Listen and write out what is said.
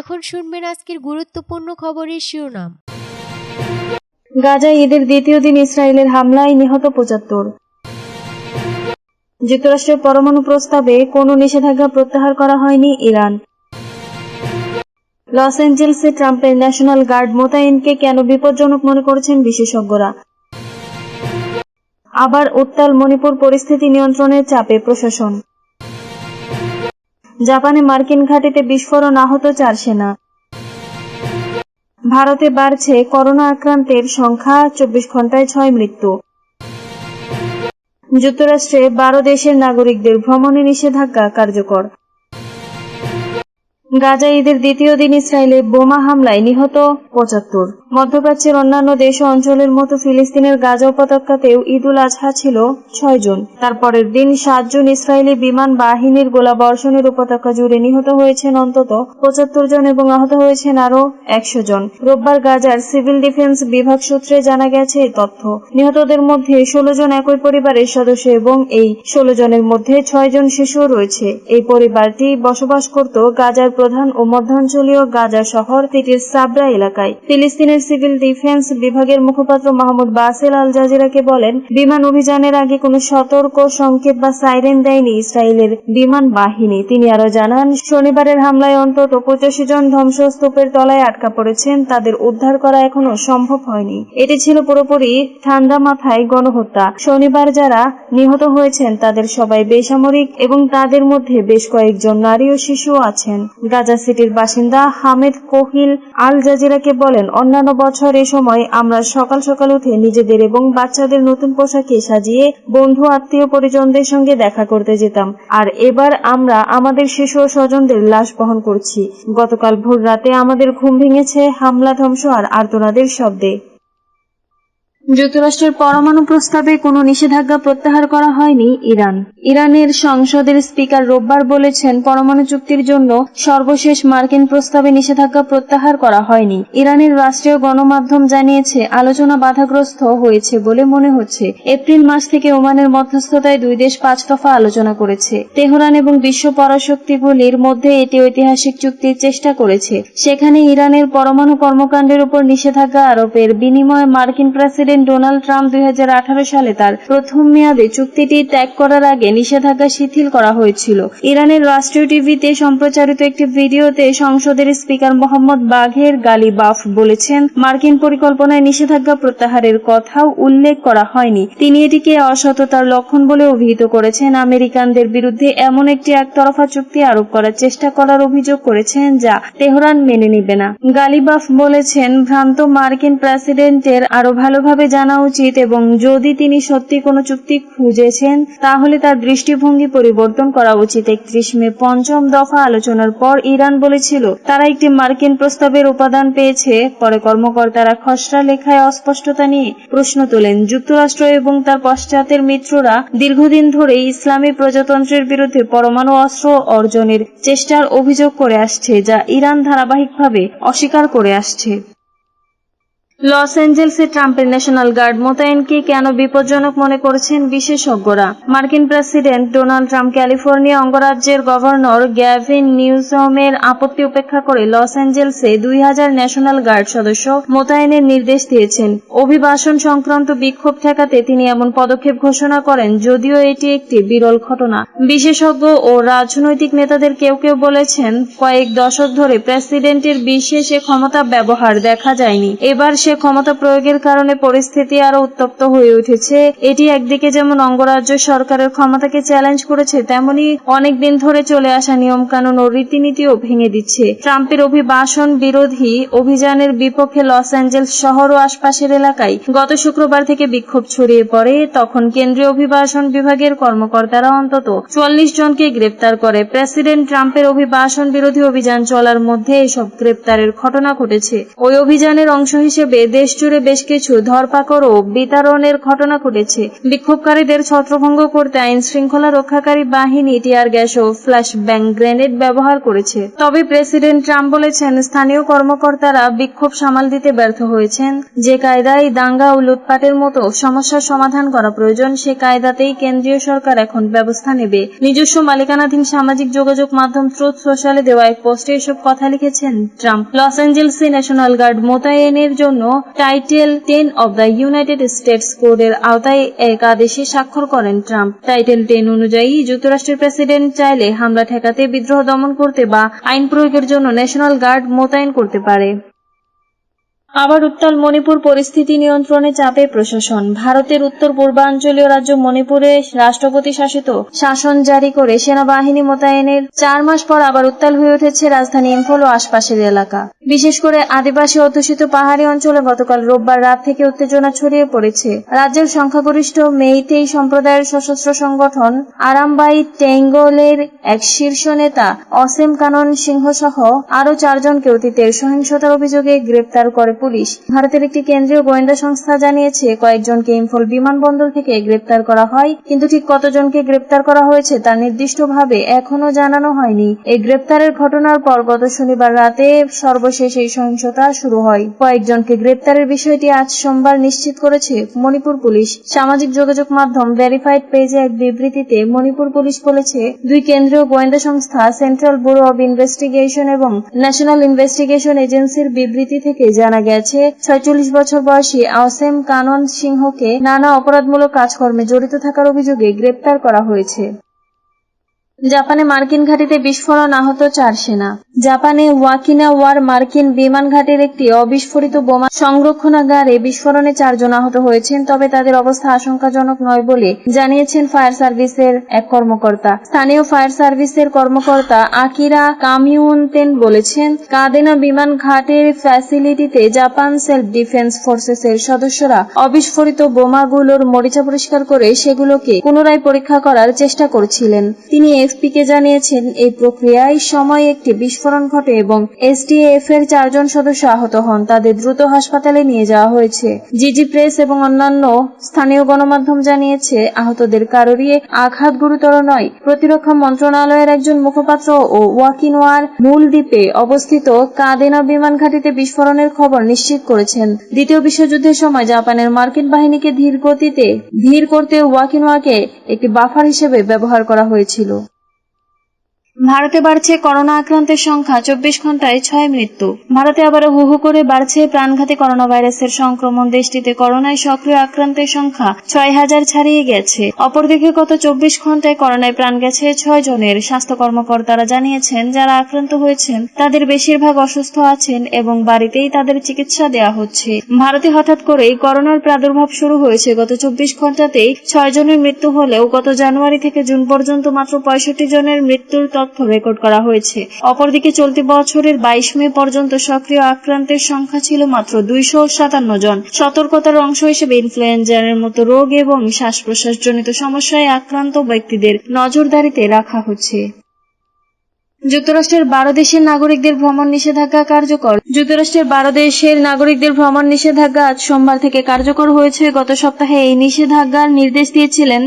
এখন শুনবেন আজকের গুরুত্বপূর্ণ খবরের শিরোনাম। গাজায় ঈদের দ্বিতীয় দিন ইসরায়েলের হামলায় নিহত পঁচাত্তর। যুক্তরাষ্ট্রের পরমাণু প্রস্তাবে কোনো নিষেধাজ্ঞা প্রত্যাহার করা হয়নি ইরান। লস অ্যাঞ্জেলসে ট্রাম্পের ন্যাশনাল গার্ড মোতায়েনকে কেন বিপজ্জনক মনে করছেন বিশেষজ্ঞরা? আবার উত্তাল মণিপুর পরিস্থিতি নিয়ন্ত্রণের চাপে প্রশাসন। জাপানে মার্কিন ঘাঁটিতে বিস্ফোরণ আহত চার সেনা। ভারতে বাড়ছে করোনা আক্রান্তের সংখ্যা, চব্বিশ ঘন্টায় ছয় মৃত্যু। যুক্তরাষ্ট্রে বারো দেশের নাগরিকদের ভ্রমণে নিষেধাজ্ঞা কার্যকর। গাজা ঈদের দ্বিতীয় দিন ইসরায়েলে বোমা হামলায় নিহত পঁচাত্তর। মধ্যপ্রাচ্যের অন্যান্য দেশ অঞ্চলের মতো ফিলিস্তিনের গাজা উপত্যকাতেও উল আজহা ছিল ছয় জন। তারপরের দিন সাত জন ইসরায়েলি বিমান বাহিনীর গোলাবর্ষণের উপত্যকা জুড়ে নিহত হয়েছেন অন্তত পঁচাত্তর জন এবং আহত হয়েছেন আরও একশো জন। রোববার গাজার সিভিল ডিফেন্স বিভাগ সূত্রে জানা গেছে এই তথ্য। নিহতদের মধ্যে ষোলো জন একই পরিবারের সদস্য এবং এই ষোলো জনের মধ্যে ছয় জন শিশুও রয়েছে। এই পরিবারটি বসবাস করত গাজার প্রধান ও মধ্যাঞ্চলীয় গাজা শহর সিটির সাবরা এলাকায়। ফিলিস্তিনের সিভিল ডিফেন্স বিভাগের মুখপাত্র মাহমুদ বাসেল আল জাজিরাকে বলেন, বিমান অভিযানের আগে কোনো সতর্ক সংকেত বা সাইরেন দেয়নি ইসরায়েলের বিমান বাহিনী। তিনি আরও জানান, শনিবারের হামলায় অন্তত পঁচাশি জন ধ্বংসস্তূপের তলায় আটকা পড়েছেন। তাদের উদ্ধার করা এখনও সম্ভব হয়নি। এটি ছিল পুরোপুরি ঠান্ডা মাথায় গণহত্যা। শনিবার যারা নিহত হয়েছেন, তাদের সবাই বেসামরিক এবং তাদের মধ্যে বেশ কয়েকজন নারী ও শিশু আছেন। গাজা সিটির বাসিন্দা হামেদ কোহিল আল জাজিরাকে বলেন, অন্যান্য বছর এ সময় আমরা সকাল সকাল উঠে নিজেদের এবং বাচ্চাদের নতুন পোশাকে সাজিয়ে বন্ধু, আত্মীয় পরিজনদের সঙ্গে দেখা করতে যেতাম। আর এবার আমরা আমাদের শিশু স্বজনদের লাশ বহন করছি। গতকাল ভোর রাতে আমাদের ঘুম ভেঙেছে, হামলা, ধ্বংস আর আর্তনাদের শব্দে। যুক্তরাষ্ট্রের পরমাণু প্রস্তাবে কোনো নিষেধাজ্ঞা প্রত্যাহার করা হয়নি ইরান। ইরানের সংসদের স্পিকার রোববার বলেছেন, পরমাণু চুক্তির জন্য সর্বশেষ মার্কিন প্রস্তাবে নিষেধাজ্ঞা প্রত্যাহার করা হয়নি। ইরানের রাষ্ট্রীয় গণমাধ্যম জানিয়েছে, আলোচনা বাধাগ্রস্ত হয়েছে বলে মনে হচ্ছে। এপ্রিল মাস থেকে ওমানের মধ্যস্থতায় দুই দেশ পাঁচ দফা আলোচনা করেছে। তেহরান এবং বিশ্ব পরাশক্তিগুলির মধ্যে এটি ঐতিহাসিক চুক্তির চেষ্টা করেছে। সেখানে ইরানের পরমাণু কর্মকাণ্ডের উপর নিষেধাজ্ঞা আরোপের বিনিময়ে মার্কিন প্রেসিডেন্ট ডোনাল্ড ট্রাম্প দুই হাজার আঠারো সালে। তার প্রথম মেয়াদে চুক্তিটি ত্যাগ করার আগে নিষেধাজ্ঞা শিথিল করা হয়েছিল। ইরানের রাষ্ট্রীয় টিভিতে সম্প্রচারিত একটি ভিডিওতে সংসদের স্পিকার মোহাম্মদ বাঘের গালিবাফ বলেছেন, মার্কিন পরিকল্পনায় নিষেধাজ্ঞা প্রত্যাহারের কথাও উল্লেখ করা হয়নি। তিনি এটিকে অসততার লক্ষণ বলে অভিহিত করেছেন। আমেরিকানদের বিরুদ্ধে এমন একটি একতরফা চুক্তি আরোপ করার চেষ্টা করার অভিযোগ করেছেন, যা তেহরান মেনে নিবে না। গালিবাফ বলেছেন, ভ্রান্ত মার্কিন প্রেসিডেন্টের আরও ভালোভাবে জানা উচিত এবং যদি তিনি সত্যি কোনো চুক্তি খুঁজেছেন, তাহলে তার দৃষ্টিভঙ্গি পরিবর্তন করা উচিত। একত্রিশ মে পঞ্চম দফা আলোচনার পর ইরান বলেছিল, তারা একটি মার্কিন প্রস্তাবের উপাদান পেয়েছে। পরে কর্মকর্তারা খসড়া লেখায় অস্পষ্টতা নিয়ে প্রশ্ন তোলেন। যুক্তরাষ্ট্র এবং তার পশ্চাতের মিত্ররা দীর্ঘদিন ধরে ইসলামী প্রজাতন্ত্রের বিরুদ্ধে পরমাণু অস্ত্র অর্জনের চেষ্টার অভিযোগ করে আসছে, যা ইরান ধারাবাহিকভাবে অস্বীকার করে আসছে। লস অ্যাঞ্জেলসে ট্রাম্পের ন্যাশনাল গার্ড মোতায়েনকে কেন বিপজ্জনক মনে করেছেন বিশেষজ্ঞরা? মার্কিন প্রেসিডেন্ট ডোনাল্ড ট্রাম্প ক্যালিফোর্নিয়া অঙ্গরাজ্যের গভর্নর গ্যাভিন নিউসমের আপত্তি উপেক্ষা করে লস অ্যাঞ্জেলসে দুই হাজার ন্যাশনাল গার্ড সদস্য মোতায়েনের নির্দেশ দিয়েছেন। অভিবাসন সংক্রান্ত বিক্ষোভ ঠেকাতে তিনি এমন পদক্ষেপ ঘোষণা করেন যদিও এটি একটি বিরল ঘটনা। বিশেষজ্ঞ ও রাজনৈতিক নেতাদের কেউ কেউ বলেছেন, কয়েক দশক ধরে প্রেসিডেন্টের বিশেষ ক্ষমতা ব্যবহার দেখা যায়নি। এবার সে ক্ষমতা প্রয়োগের কারণে পরিস্থিতি আরও উত্তপ্ত হয়ে উঠেছে। এটি একদিকে যেমন অঙ্গরাজ্য সরকারের ক্ষমতাকে চ্যালেঞ্জ করেছে, তেমনি অনেকদিন ধরে চলে আসা নিয়ম কানুন ও রীতিনীতিও ভেঙে দিচ্ছে। ট্রাম্পের অভিবাসন বিরোধী অভিযানের বিপক্ষে লস অ্যাঞ্জেলস শহর ও আশপাশের এলাকায় গত শুক্রবার থেকে বিক্ষোভ ছড়িয়ে পড়ে। তখন কেন্দ্রীয় অভিবাসন বিভাগের কর্মকর্তারা অন্তত চুয়াল্লিশ জনকে গ্রেপ্তার করে। প্রেসিডেন্ট ট্রাম্পের অভিবাসন বিরোধী অভিযান চলার মধ্যে এসব গ্রেপ্তারের ঘটনা ঘটেছে। ওই অভিযানের অংশ হিসেবে হিসেবে দেশজুড়ে বেশ কিছু ধরপাকড় ও বিতরণের ঘটনা ঘটেছে। বিক্ষোভকারীদের ছত্রভঙ্গ করতে আইন শৃঙ্খলা রক্ষাকারী বাহিনী, টিয়ার গ্যাস ও ফ্ল্যাশ ব্যাং গ্রেনেড ব্যবহার করেছে। তবে প্রেসিডেন্ট ট্রাম্প বলেছেন, স্থানীয় কর্মকর্তারা বিক্ষোভ সামাল দিতে ব্যর্থ হয়েছেন। যে কায়দায় দাঙ্গা ও লুটপাটের মতো সমস্যার সমাধান করা প্রয়োজন, সে কায়দাতেই কেন্দ্রীয় সরকার এখন ব্যবস্থা নেবে। নিজস্ব মালিকানাধীন সামাজিক যোগাযোগ মাধ্যম ট্রুথ সোশ্যালে দেওয়া এক পোস্টে এসব কথা লিখেছেন ট্রাম্প। লস অ্যাঞ্জেলসে ন্যাশনাল গার্ড মোতায়েনের জন্য title ten of the United States কোডের আওতায় এক আদেশে স্বাক্ষর করেন ট্রাম্প। টাইটেল টেন অনুযায়ী, যুক্তরাষ্ট্রের প্রেসিডেন্ট চাইলে হামলা ঠেকাতে বিদ্রোহ দমন করতে বা আইন প্রয়োগের জন্য ন্যাশনাল গার্ড মোতায়েন করতে পারে। আবার উত্তাল মণিপুর পরিস্থিতি নিয়ন্ত্রণে চাপে প্রশাসন। ভারতের উত্তর পূর্বাঞ্চলীয় রাজ্য মণিপুরে রাষ্ট্রপতি শাসিত শাসন জারি করে সেনাবাহিনী মোতায়েনের চার মাস পর আবার উত্তাল হয়ে উঠেছে রাজধানী ইম্ফল ও আশপাশের এলাকা। বিশেষ করে আদিবাসী অধ্যুষিত পাহাড়ি অঞ্চলে গতকাল রোববার রাত থেকে উত্তেজনা ছড়িয়ে পড়েছে। রাজ্যের সংখ্যাগরিষ্ঠ মেইতেই সম্প্রদায়ের সশস্ত্র সংগঠন আরামবাই টেঙ্গলের এক শীর্ষ নেতা অসীম কানন সিংহ সহ আরও চারজনকে অতীতের সহিংসতার অভিযোগে গ্রেপ্তার করে পুলিশ। ভারতের একটি কেন্দ্রীয় গোয়েন্দা সংস্থা জানিয়েছে, কয়েকজনকে ইম্ফল বিমানবন্দর থেকে গ্রেপ্তার করা হয়, কিন্তু ঠিক কতজনকে গ্রেপ্তার করা হয়েছে তা নির্দিষ্টভাবে এখনও জানানো হয়নি। এই গ্রেপ্তারের ঘটনার পর গত শনিবার রাতে সর্বশেষ এই সহিংসতা শুরু হয়। কয়েকজনকে গ্রেপ্তারের বিষয়টি আজ সোমবার নিশ্চিত করেছে মণিপুর পুলিশ। সামাজিক যোগাযোগ মাধ্যম ভেরিফাইড পেজে এক বিবৃতিতে মণিপুর পুলিশ বলেছে, দুই কেন্দ্রীয় গোয়েন্দা সংস্থা সেন্ট্রাল ব্যুরো অব ইনভেস্টিগেশন এবং ন্যাশনাল ইনভেস্টিগেশন এজেন্সির বিবৃতি থেকে জানা গেছে, ছয়চল্লিশ বছর বয়সী আওসেম কানন সিংহকে নানা অপরাধমূলক কাজকর্মে জড়িত থাকার অভিযোগে গ্রেপ্তার করা হয়েছে। জাপানে মার্কিন ঘাঁটিতে বিস্ফোরণ আহত চার সেনা। জাপানে ওয়াকিনা ওয়ার মার্কিন বিমান ঘাটির একটি অবিস্ফোরিত বোমা সংরক্ষণাগারে বিস্ফোরণে চারজন আহত হয়েছেন, তবে তাদের অবস্থা আশঙ্কাজনক নয় বলে জানিয়েছেন ফায়ার সার্ভিসের এক কর্মকর্তা। স্থানীয় ফায়ার সার্ভিসের কর্মকর্তা আকিরা কামিউনতেন বলেছেন, কাদেনা বিমান ঘাটের ফ্যাসিলিটিতে জাপান সেলফ ডিফেন্স ফোর্সেসের সদস্যরা অবিস্ফোরিত বোমাগুলোর মরিচা পরিষ্কার করে সেগুলোকে পুনরায় পরীক্ষা করার চেষ্টা করছিলেন। তিনি এফপি জানিয়েছেন, এই প্রক্রিয়ায় সময় একটি বিস্ফোরণ ঘটে এবং এসডিএফ এর চারজন সদস্য আহত হন। তাদের দ্রুত হাসপাতালে নিয়ে যাওয়া হয়েছে। জিজি প্রেস এবং অন্যান্য স্থানীয় গণমাধ্যম জানিয়েছে, আহতদের কারোরই আঘাত গুরুতর নয়। প্রতিরক্ষা মন্ত্রণালয়ের একজন মুখপাত্র ও ওয়াকিনওয়ার মূল দ্বীপে অবস্থিত কাদেনা বিমান ঘাঁটিতে বিস্ফোরণের খবর নিশ্চিত করেছেন। দ্বিতীয় বিশ্বযুদ্ধের সময় জাপানের মার্কিন বাহিনীকে ধীর গতিতে, ধীর করতে ওয়াকিনওয়াকে একটি বাফার হিসেবে ব্যবহার করা হয়েছিল। ভারতে বাড়ছে করোনা আক্রান্তের সংখ্যা, চব্বিশ ঘন্টায় ছয় মৃত্যু। ভারতে আবারও হু হু করে বাড়ছে প্রাণঘাতী করোনা ভাইরাসের সংক্রমণ। দেশটিতে করোনায় সক্রিয় আক্রান্তের সংখ্যা ছয় হাজার ছাড়িয়ে গেছে। অপরদিকে গত চব্বিশ ঘন্টায় করোনায় প্রাণ গেছে ছয় জনের, স্বাস্থ্য কর্মকর্তারা জানিয়েছেন, যারা আক্রান্ত হয়েছেন, তাদের বেশিরভাগ অসুস্থ আছেন এবং বাড়িতেই তাদের চিকিৎসা দেওয়া হচ্ছে। ভারতে হঠাৎ করেই করোনার প্রাদুর্ভাব শুরু হয়েছে। গত চব্বিশ ঘন্টাতেই ছয় জনের মৃত্যু হলেও গত জানুয়ারি থেকে জুন পর্যন্ত মাত্র পঁয়ষট্টি জনের মৃত্যুর তথ্য রেকর্ড করা হয়েছে। অপরদিকে চলতি বছরের বাইশ মে পর্যন্ত সক্রিয় আক্রান্তের সংখ্যা ছিল মাত্র দুইশো সাতান্ন জন। সতর্কতার অংশ হিসেবে ইনফ্লুয়েঞ্জার মতো রোগ এবং শ্বাস প্রশ্বাসজনিত সমস্যায় আক্রান্ত ব্যক্তিদের নজরদারিতে রাখা হচ্ছে। যুক্তরাষ্ট্রের বারো দেশের নাগরিকদের ভ্রমণ নিষেধাজ্ঞা কার্যকর। যুক্তরাষ্ট্রের বারো দেশের নাগরিকদের ভ্রমণ নিষেধাজ্ঞা আজ সোমবার থেকে কার্যকর হয়েছে। গত সপ্তাহে এই নিষেধাজ্ঞার নির্দেশ দিয়েছিলেন